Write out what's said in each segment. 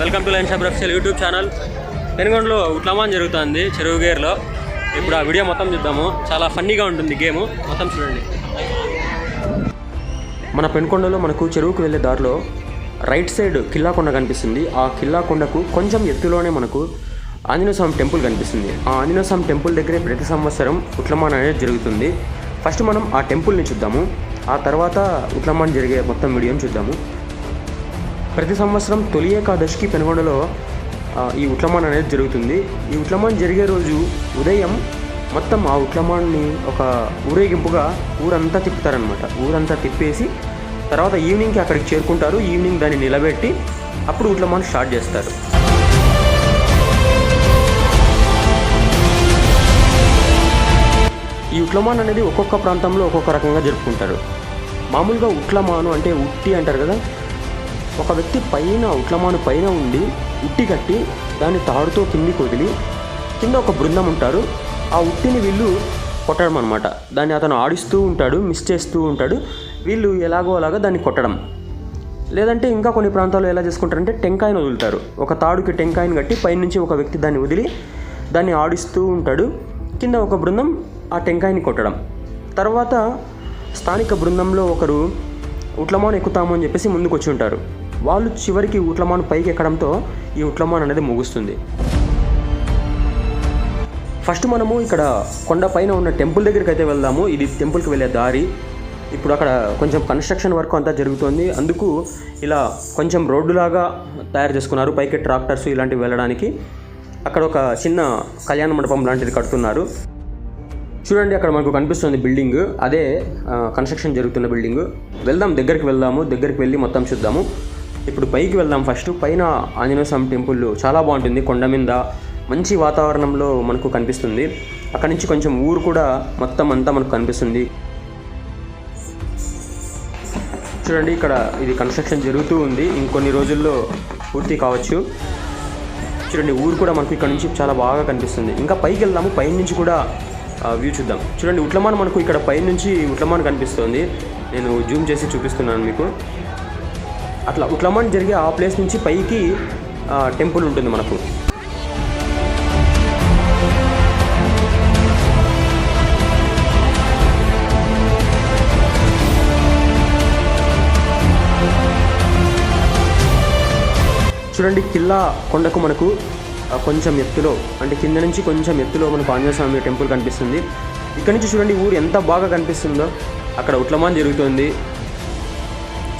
Welcome to line shop official YouTube channel. పెనుగొండలో ఉట్లమాన్ జరుగుతుంది చెరువు గేర్లో. ఇప్పుడు ఆ వీడియో మొత్తం చూద్దాము. చాలా ఫన్నీగా ఉంటుంది గేమ్. మొత్తం చూడండి. మన పెనుకొండలో మనకు చెరువుకు వెళ్ళే దారిలో రైట్ సైడ్ కిల్లా కొండ కనిపిస్తుంది. ఆ కిల్లాకొండకు కొంచెం ఎత్తులోనే మనకు ఆంజనేయ స్వామి టెంపుల్ కనిపిస్తుంది. ఆ ఆంజనేయ స్వామి టెంపుల్ దగ్గరే ప్రతి సంవత్సరం ఉట్లమాన్ అనేది జరుగుతుంది. ఫస్ట్ మనం ఆ టెంపుల్ని చూద్దాము. ఆ తర్వాత ఉట్లమాన్ జరిగే మొత్తం వీడియోని చూద్దాము. ప్రతి సంవత్సరం తొలి ఏకాదశికి పెనుగొండలో ఈ ఉట్లమాన్ అనేది జరుగుతుంది. ఈ ఉట్లమాన్ జరిగే రోజు ఉదయం మొత్తం ఆ ఉట్లమాన్ని ఒక ఊరేగింపుగా ఊరంతా తిప్పుతారనమాట ఊరంతా తిప్పేసి తర్వాత ఈవినింగ్కి అక్కడికి చేరుకుంటారు. ఈవినింగ్ దాన్ని నిలబెట్టి అప్పుడు ఉట్లమాన్ స్టార్ట్ చేస్తారు. ఈ ఉట్లమాన్ అనేది ఒక్కొక్క ప్రాంతంలో ఒక్కొక్క రకంగా జరుపుకుంటారు. మామూలుగా ఉట్లమాను అంటే ఉట్టి అంటారు కదా ఒక వ్యక్తి పైన ఉట్లమాను పైన ఉండి ఉట్టి కట్టి దాన్ని తాడుతో కిందికి వదిలి కింద ఒక బృందం ఉంటారు. ఆ ఉట్టిని వీళ్ళు కొట్టడం అనమాట దాన్ని అతను ఆడిస్తూ ఉంటాడు మిస్ చేస్తూ ఉంటాడు. వీళ్ళు ఎలాగో అలాగా దాన్ని కొట్టడం. లేదంటే ఇంకా కొన్ని ప్రాంతాల్లో ఎలా చేసుకుంటారంటే టెంకాయను వదులుతారు. ఒక తాడుకి టెంకాయను కట్టి పైనుంచి ఒక వ్యక్తి దాన్ని వదిలి దాన్ని ఆడిస్తూ ఉంటాడు. కింద ఒక బృందం ఆ టెంకాయని కొట్టడం. తర్వాత స్థానిక బృందంలో ఒకరు ఉట్లమాన్ ఎక్కుతాము అని చెప్పేసి ముందుకు వచ్చి ఉంటారు. వాళ్ళు చివరికి ఉట్లమాన్ పైకి ఎక్కడంతో ఈ ఉట్లమాన్ అనేది ముగుస్తుంది. ఫస్ట్ మనము ఇక్కడ కొండ పైన ఉన్న టెంపుల్ దగ్గరికి అయితే వెళ్దాము. ఇది టెంపుల్కి వెళ్ళే దారి. ఇప్పుడు అక్కడ కొంచెం కన్స్ట్రక్షన్ వర్క్ అంతా జరుగుతోంది. అందుకు ఇలా కొంచెం రోడ్డులాగా తయారు చేసుకున్నారు. పైకి ట్రాక్టర్స్ ఇలాంటివి వెళ్ళడానికి. అక్కడ ఒక చిన్న కళ్యాణ మండపం లాంటిది కడుతున్నారు. చూడండి అక్కడ మనకు కనిపిస్తుంది బిల్డింగ్. అదే కన్స్ట్రక్షన్ జరుగుతున్న బిల్డింగ్. వెళ్దాం దగ్గరికి వెళ్దాము. దగ్గరికి వెళ్ళి మొత్తం చూద్దాము. ఇప్పుడు పైకి వెళ్దాం ఫస్ట్. పైన ఆంజనేయ స్వామి టెంపుల్ చాలా బాగుంటుంది. కొండ మీద మంచి వాతావరణంలో మనకు కనిపిస్తుంది. అక్కడి నుంచి కొంచెం ఊరు కూడా మొత్తం అంతా మనకు కనిపిస్తుంది. చూడండి ఇక్కడ ఇది కన్స్ట్రక్షన్ జరుగుతూ ఉంది. ఇంకొన్ని రోజుల్లో పూర్తి కావచ్చు. చూడండి ఊరు కూడా మనకు ఇక్కడ నుంచి చాలా బాగా కనిపిస్తుంది. ఇంకా పైకి వెళ్దాము. పైన నుంచి కూడా వ్యూ చూద్దాం. చూడండి ఉట్లమాన్ మనకు ఇక్కడ పైన నుంచి ఉట్లమాన్ కనిపిస్తుంది. నేను జూమ్ చేసి చూపిస్తున్నాను మీకు. అట్లా ఉట్లమాన్ జరిగే ఆ ప్లేస్ నుంచి పైకి టెంపుల్ ఉంటుంది మనకు. చూడండి కిల్లా కొండకు మనకు కొంచెం ఎత్తులో అంటే కింద నుంచి కొంచెం ఎత్తులో మనకు ఆంజనేయ స్వామి టెంపుల్ కనిపిస్తుంది. ఇక్కడ నుంచి చూడండి ఊరు ఎంత బాగా కనిపిస్తుందో. అక్కడ ఉట్లమాన్ జరుగుతుంది.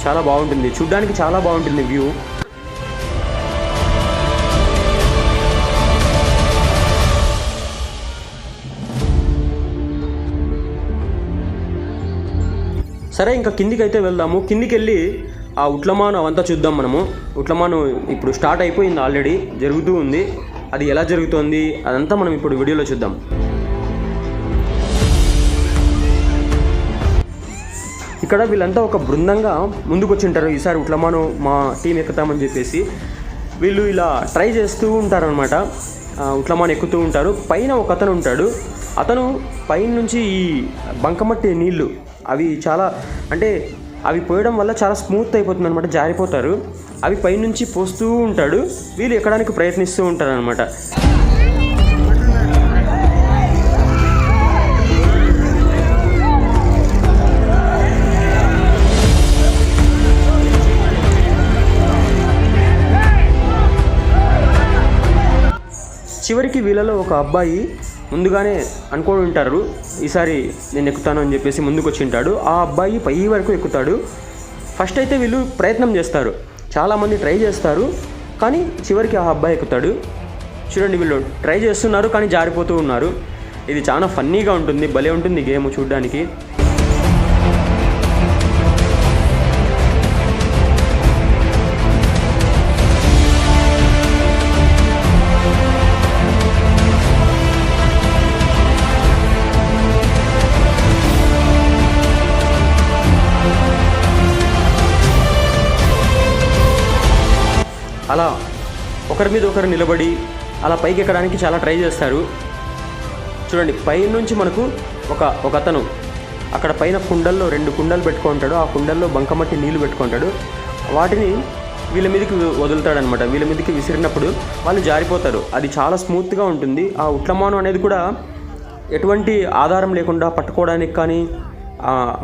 చాలా బాగుంటుంది. చూడ్డానికి చాలా బాగుంటుంది వ్యూ. సరే ఇంకా కిందికి అయితే వెళ్దాము. కిందికి వెళ్ళి ఆ ఉట్లమాను అవంతా చూద్దాం మనము. ఉట్లమాను ఇప్పుడు స్టార్ట్ అయిపోయింది ఆల్రెడీ. జరుగుతూ ఉంది. అది ఎలా జరుగుతోంది? అదంతా మనం ఇప్పుడు వీడియోలో చూద్దాం. ఇక్కడ వీళ్ళంతా ఒక బృందంగా ముందుకు వచ్చింటారు ఈసారి ఉట్లమాను మా టీం ఎక్కుతామని చెప్పేసి వీళ్ళు ఇలా ట్రై చేస్తూ ఉంటారనమాట ఉట్లమాను ఎక్కుతూ ఉంటారు. పైన ఒక అతను ఉంటాడు. అతను పైన నుంచి ఈ బంకమట్టి నీళ్ళు అవి చాలా అంటే అవి పోయడం వల్ల చాలా స్మూత్ అయిపోతుంది అనమాట జారిపోతారు. అవి పైనుంచి పోస్తూ ఉంటాడు. వీళ్ళు ఎక్కడానికి ప్రయత్నిస్తూ ఉంటారు చివరికి వీళ్ళలో ఒక అబ్బాయి ముందుగానే అనుకోని ఉంటారు ఈసారి నేను ఎక్కుతాను అని చెప్పేసి ముందుకు వచ్చి ఉంటాడు ఆ అబ్బాయి పై వరకు ఎక్కుతాడు. ఫస్ట్ అయితే వీళ్ళు ప్రయత్నం చేస్తారు. చాలామంది ట్రై చేస్తారు కానీ చివరికి ఆ అబ్బాయి ఎక్కుతాడు. చూడండి వీళ్ళు ట్రై చేస్తున్నారు కానీ జారిపోతూ ఉన్నారు. ఇది చాలా ఫన్నీగా ఉంటుంది భలే ఉంటుంది గేమ్ చూడడానికి. అలా ఒకరి మీద ఒకరు నిలబడి అలా పైకి ఎక్కడానికి చాలా ట్రై చేస్తారు. చూడండి పై నుంచి మనకు ఒక ఒక అతను అక్కడ పైన కుండల్లో రెండు కుండలు పెట్టుకుంటాడు. ఆ కుండల్లో బంకమట్టి నీళ్ళు పెట్టుకుంటాడు. వాటిని వీళ్ళ మీదకి వదులుతాడనమాట వీళ్ళ మీదకి విసిరినప్పుడు వాళ్ళు జారిపోతారు. అది చాలా స్మూత్గా ఉంటుంది. ఆ ఉట్లమాను అనేది కూడా ఎటువంటి ఆధారం లేకుండా పట్టుకోవడానికి కానీ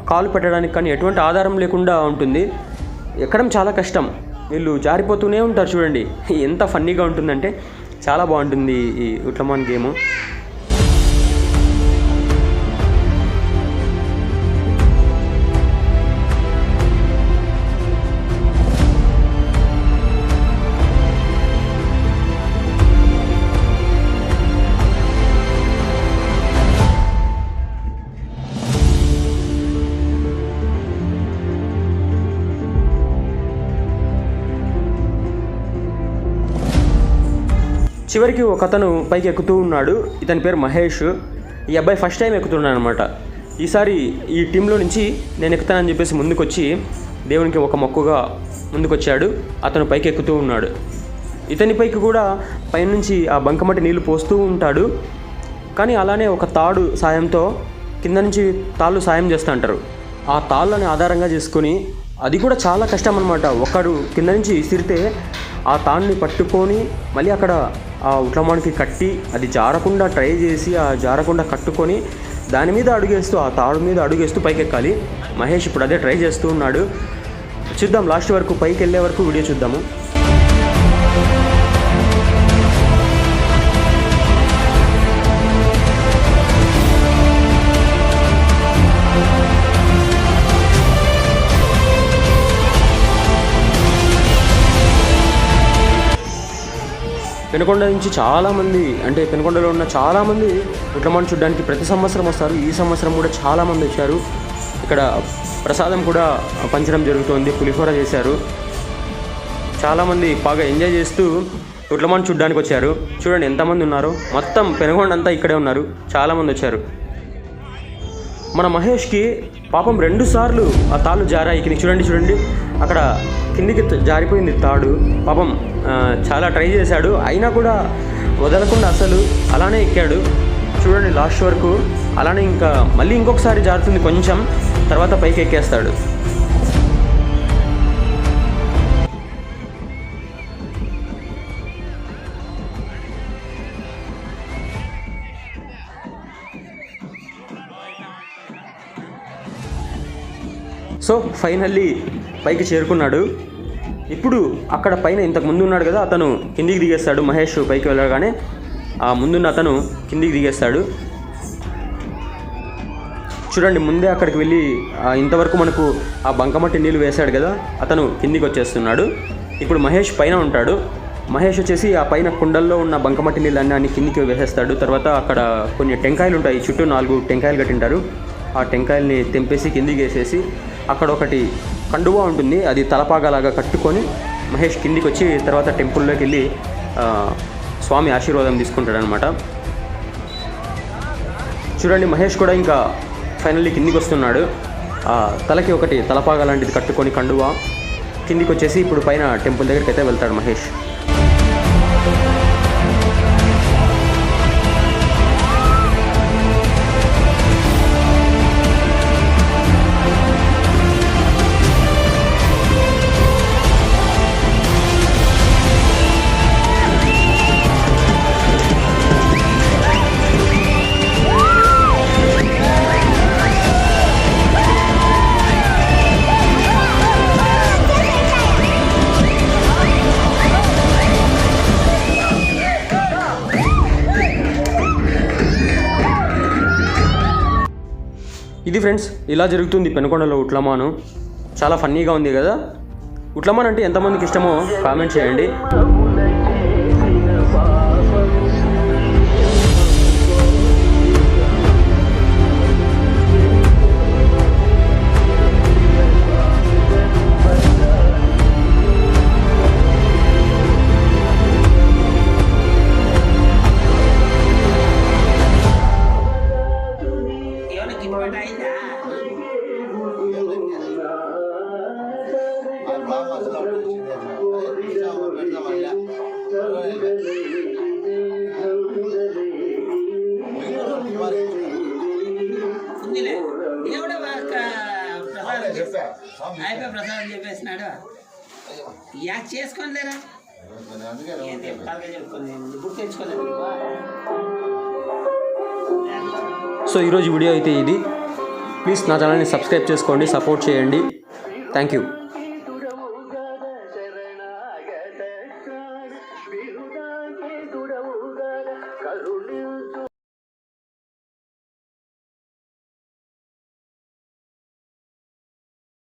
కాలు పెట్టడానికి కానీ ఎటువంటి ఆధారం లేకుండా ఉంటుంది. ఎక్కడం చాలా కష్టం. వీళ్ళు జారిపోతూనే ఉంటారు చూడండి. ఎంత ఫన్నీగా ఉంటుందంటే చాలా బాగుంటుంది ఈ ఉట్లమాన్ గేమ్. చివరికి ఒక అతను పైకి ఎక్కుతూ ఉన్నాడు. ఇతని పేరు మహేష్. ఈ అబ్బాయి ఫస్ట్ టైం ఎక్కుతున్నాడు అనమాట ఈసారి ఈ టీంలో నుంచి నేను ఎక్కుతానని చెప్పేసి ముందుకొచ్చి దేవునికి ఒక మొక్కుగా ముందుకొచ్చాడు. అతను పైకి ఎక్కుతూ ఉన్నాడు. ఇతని పైకి కూడా పైనుంచి ఆ బంకమట్టి నీళ్ళు పోస్తూ ఉంటాడు. కానీ అలానే ఒక తాడు సాయంతో కింద నుంచి తాళ్ళు సాయం చేస్తూ అంటారు. ఆ తాళ్ళని ఆధారంగా చేసుకొని అది కూడా చాలా కష్టం అనమాట ఒకడు కింద నుంచి విసిరితే ఆ తాన్ని పట్టుకొని మళ్ళీ అక్కడ ఆ ఉట్లమానికి కట్టి అది జారకుండా ట్రై చేసి ఆ జారకుండా కట్టుకొని దాని మీద అడుగేస్తూ ఆ తాడు మీద అడుగేస్తూ పైకెక్కాలి. మహేష్ ఇప్పుడు అదే ట్రై చేస్తూ ఉన్నాడు. చూద్దాం లాస్ట్ వరకు పైకి వెళ్ళే వరకు వీడియో చూద్దాము. పెనుకొండ నుంచి చాలామంది అంటే పెనుకొండలో ఉన్న చాలామంది ఉట్లమాను చూడడానికి ప్రతి సంవత్సరం వస్తారు. ఈ సంవత్సరం కూడా చాలామంది వచ్చారు. ఇక్కడ ప్రసాదం కూడా పంచడం జరుగుతోంది. పులిహోర చేశారు. చాలామంది బాగా ఎంజాయ్ చేస్తూ ఉట్లమాను చూడడానికి వచ్చారు. చూడండి ఎంతమంది ఉన్నారు. మొత్తం పెనుగొండ అంతా ఇక్కడే ఉన్నారు. చాలామంది వచ్చారు. మన మహేష్కి పాపం రెండు సార్లు ఆ తాళ్ళు జారాయి. కింద చూడండి చూడండి. అక్కడ కిందికి జారిపోయింది తాడు. పాపం చాలా ట్రై చేశాడు. అయినా కూడా వదలకుండా అసలు అలానే ఎక్కాడు. చూడండి లాస్ట్ వరకు. అలానే ఇంకా మళ్ళీ ఇంకొకసారి జారుతుంది కొంచెం. తర్వాత పైకి ఎక్కేస్తాడు. సో ఫైనల్లీ పైకి చేరుకున్నాడు. ఇప్పుడు అక్కడ పైన ఇంతకు ముందు ఉన్నాడు కదా అతను కిందికి దిగేస్తాడు. మహేష్ పైకి వెళ్ళగానే ఆ ముందున్న అతను కిందికి దిగేస్తాడు. చూడండి ముందే అక్కడికి వెళ్ళి ఇంతవరకు మనకు ఆ బంకమట్టి నీళ్ళు వేశాడు కదా అతను కిందికి వచ్చేస్తున్నాడు. ఇప్పుడు మహేష్ పైన ఉంటాడు. మహేష్ వచ్చేసి ఆ పైన కుండల్లో ఉన్న బంకమట్టి నీళ్ళన్నీ అన్ని కిందికి వేసేస్తాడు. తర్వాత అక్కడ కొన్ని టెంకాయలు ఉంటాయి. చుట్టూ నాలుగు టెంకాయలు కట్టింటారు. ఆ టెంకాయల్ని తెంపేసి కిందికి వేసేసి అక్కడ ఒకటి కండువా ఉంటుంది అది తలపాగలాగా కట్టుకొని మహేష్ కిందికి వచ్చి తర్వాత టెంపుల్లోకి వెళ్ళి స్వామి ఆశీర్వాదం తీసుకుంటాడనమాట చూడండి మహేష్ కూడా ఇంకా ఫైనల్లీ కిందికి వస్తున్నాడు తలకి ఒకటి తలపాగా లాంటిది కట్టుకొని కండువా కిందికి వచ్చేసి ఇప్పుడు పైన టెంపుల్ దగ్గరికి అయితే వెళ్తాడు మహేష్. ఇది ఫ్రెండ్స్ ఇలా జరుగుతుంది పెనుకొండలో ఉట్లమాను. చాలా ఫన్నీగా ఉంది కదా? ఉట్లమాన్ అంటే ఎంతమందికి ఇష్టమో కామెంట్ చేయండి. అయిపోయి ప్రసాదం చెప్పేసినాడు యా చేసుకొని లేరా గుర్తు తెచ్చుకోలేదు సో ఈరోజు వీడియో అయితే ఇది. ప్లీజ్ నా ఛానల్ని సబ్స్క్రైబ్ చేసుకోండి సపోర్ట్ చేయండి. Thank you